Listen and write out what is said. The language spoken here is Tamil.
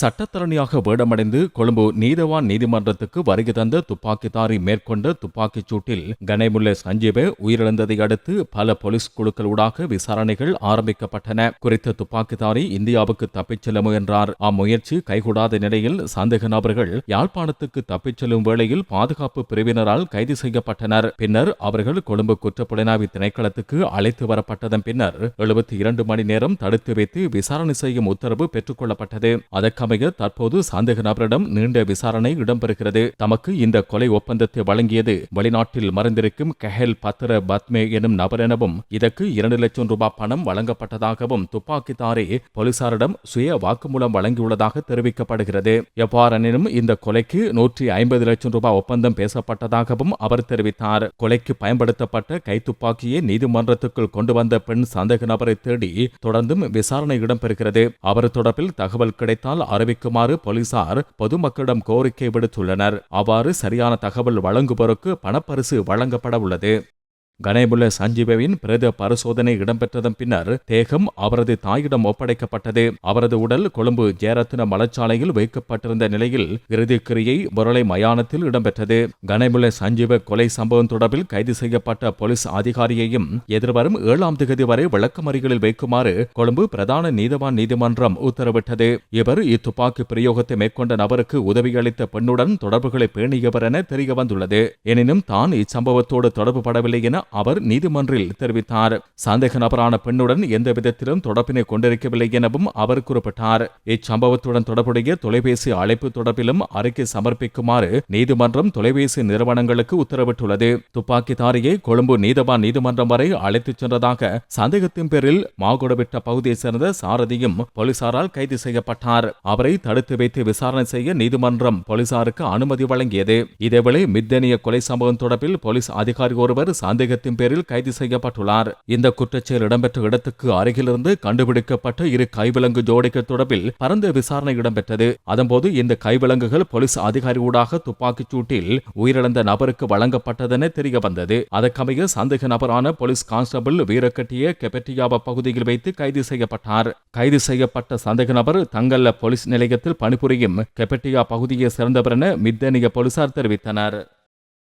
சட்டத்தரணியாக வேடமடைந்து கொழும்பு நீதவான் நீதிமன்றத்துக்கு வருகை தந்த துப்பாக்கிதாரி மேற்கொண்ட துப்பாக்கிச் சூட்டில் கனைமுல்ல சஞ்சீவ உயிரிழந்ததை அடுத்து பல போலீஸ் குழுக்களூடாக விசாரணைகள் ஆரம்பிக்கப்பட்டன. குறித்த துப்பாக்கிதாரி இந்தியாவுக்கு தப்பிச் செல்ல முயன்றார். அம்முயற்சி கைகூடாத நிலையில் சந்தேக நபர்கள் யாழ்ப்பாணத்துக்கு தப்பிச் செல்லும் வேளையில் பாதுகாப்பு பிரிவினரால் கைது செய்யப்பட்டனர். பின்னர் அவர்கள் கொழும்பு குற்றப்புலனாய்வு திணைக்களத்துக்கு அழைத்து வரப்பட்டதன் பின்னர் எழுபத்தி இரண்டு மணி நேரம் தடுத்து வைத்து விசாரணை செய்யும் உத்தரவு பெற்றுக் கொள்ளப்பட்டது. அதற்கு அமைய தற்போது சந்தேக நபரிடம் நீண்ட விசாரணை இடம்பெறுகிறது. தமக்கு இந்த கொலை ஒப்பந்தத்தை வழங்கியது வெளிநாட்டில் மறைந்திருக்கும் கஹெல் பத்ர பத்மே எனும் நபர் எனவும் இதற்கு இரண்டு லட்சம் ரூபாய் பணம் வழங்கப்பட்டதாகவும் துப்பாக்கிதாரி போலீசாரிடம் சுய வாக்குமூலம் வழங்கியுள்ளதாக தெரிவிக்கப்படுகிறது. எவ்வாறெனினும் இந்த கொலைக்கு நூற்றி ஐம்பது லட்சம் ரூபாய் ஒப்பந்தம் பேசப்பட்டதாகவும் அவர் தெரிவித்தார். கொலைக்கு பயன்படுத்தப்பட்ட கைத்துப்பாக்கியை நீதிமன்றத்துக்குள் கொண்டு வந்த பெண் சந்தேக நபரை தேடி தொடர்ந்தும் விசாரணை இடம்பெறுகிறது. அவர் தொடர்பில் தகவல் கிடைத்தால் அறிவிக்குமாறு போலீசார் பொதுமக்களிடம் கோரிக்கை விடுத்துள்ளனர். அவ்வாறு சரியான தகவல் வழங்குவோருக்கு பணப்பரிசு வழங்கப்பட உள்ளது கணேபுல சஞ்சீவவின் பிரேத பரிசோதனை இடம்பெற்றதன் பின்னர் தேகம் அவரது தாயிடம் ஒப்படைக்கப்பட்டது. அவரது உடல் கொழும்பு ஜெயரத்ன மலச்சாலையில் வைக்கப்பட்டிருந்த நிலையில் இறுதிக்கிரியை முரளை மயானத்தில் இடம்பெற்றது. கணேபுல சஞ்சீவ கொலை சம்பவம் தொடர்பில் கைது செய்யப்பட்ட போலீஸ் அதிகாரியையும் எதிர்வரும் ஏழாம் திகதி வரை விளக்கமறிகளில் வைக்குமாறு கொழும்பு பிரதான நீதவான் நீதிமன்றம் உத்தரவிட்டது. இவர் இத்துப்பாக்கி பிரயோகத்தை மேற்கொண்ட நபருக்கு உதவியளித்த பெண்ணுடன் தொடர்புகளை பேணியவர் என தெரிய வந்துள்ளது எனினும் தான் இச்சம்பவத்தோடு தொடர்பு படவில்லை என அவர் நீதிமன்றில் தெரிவித்தார். சந்தேக நபரான பெண்ணுடன் எந்த விதத்திலும் தொடர்பினை கொண்டிருக்கவில்லை எனவும் அவர் குறிப்பிட்டார். இச்சம்பவத்துடன் தொடர்புடைய தொலைபேசி அழைப்பு தொடர்பிலும் அறிக்கை சமர்ப்பிக்குமாறு நீதிமன்றம் தொலைபேசி நிறுவனங்களுக்கு உத்தரவிட்டுள்ளது. துப்பாக்கிதாரியை கொழும்பு நீதவான் நீதிமன்றம் வரை அழைத்துச் சென்றதாக சந்தேகத்தின் பேரில் மாகுடவிட்ட பகுதியைச் சேர்ந்த சாரதியும் போலீசாரால் கைது செய்யப்பட்டார். அவரை தடுத்து வைத்து விசாரணை செய்ய நீதிமன்றம் போலீசாருக்கு அனுமதி வழங்கியது. இதேவேளை மித்தனிய கொலை சம்பவம் தொடர்பில் போலீஸ் அதிகாரி ஒருவர் சந்தேக சந்தேகத்தின் பேரில் கைது செய்யப்பட்டுள்ளார். இந்த குற்றச்செயல் இடம்பெற்ற இடத்துக்கு அருகிலிருந்து கண்டுபிடிக்கப்பட்ட இரு கைவிலங்கு ஜோடிகள் தொடர்பில் பரந்த விசாரணை இடம்பெற்றது. அதன்போது இந்த கைவிலங்குகள் போலீஸ் அதிகாரி ஊடாக துப்பாக்கிச் சூட்டில் உயிரிழந்த நபருக்கு வழங்கப்பட்டதென தெரிய வந்தது அதற்கமைய சந்தேக நபரான போலீஸ் கான்ஸ்டபிள் வீரக்கட்டிய கெபட்டியாவ பகுதியில் வைத்து கைது செய்யப்பட்டார். கைது செய்யப்பட்ட சந்தேக நபர் தங்கல்ல போலீஸ் நிலையத்தில் பணிபுரியும் கெபெட்டியா பகுதியை சேர்ந்தவர் என மித்தனிய போலீசார் தெரிவித்தனர்.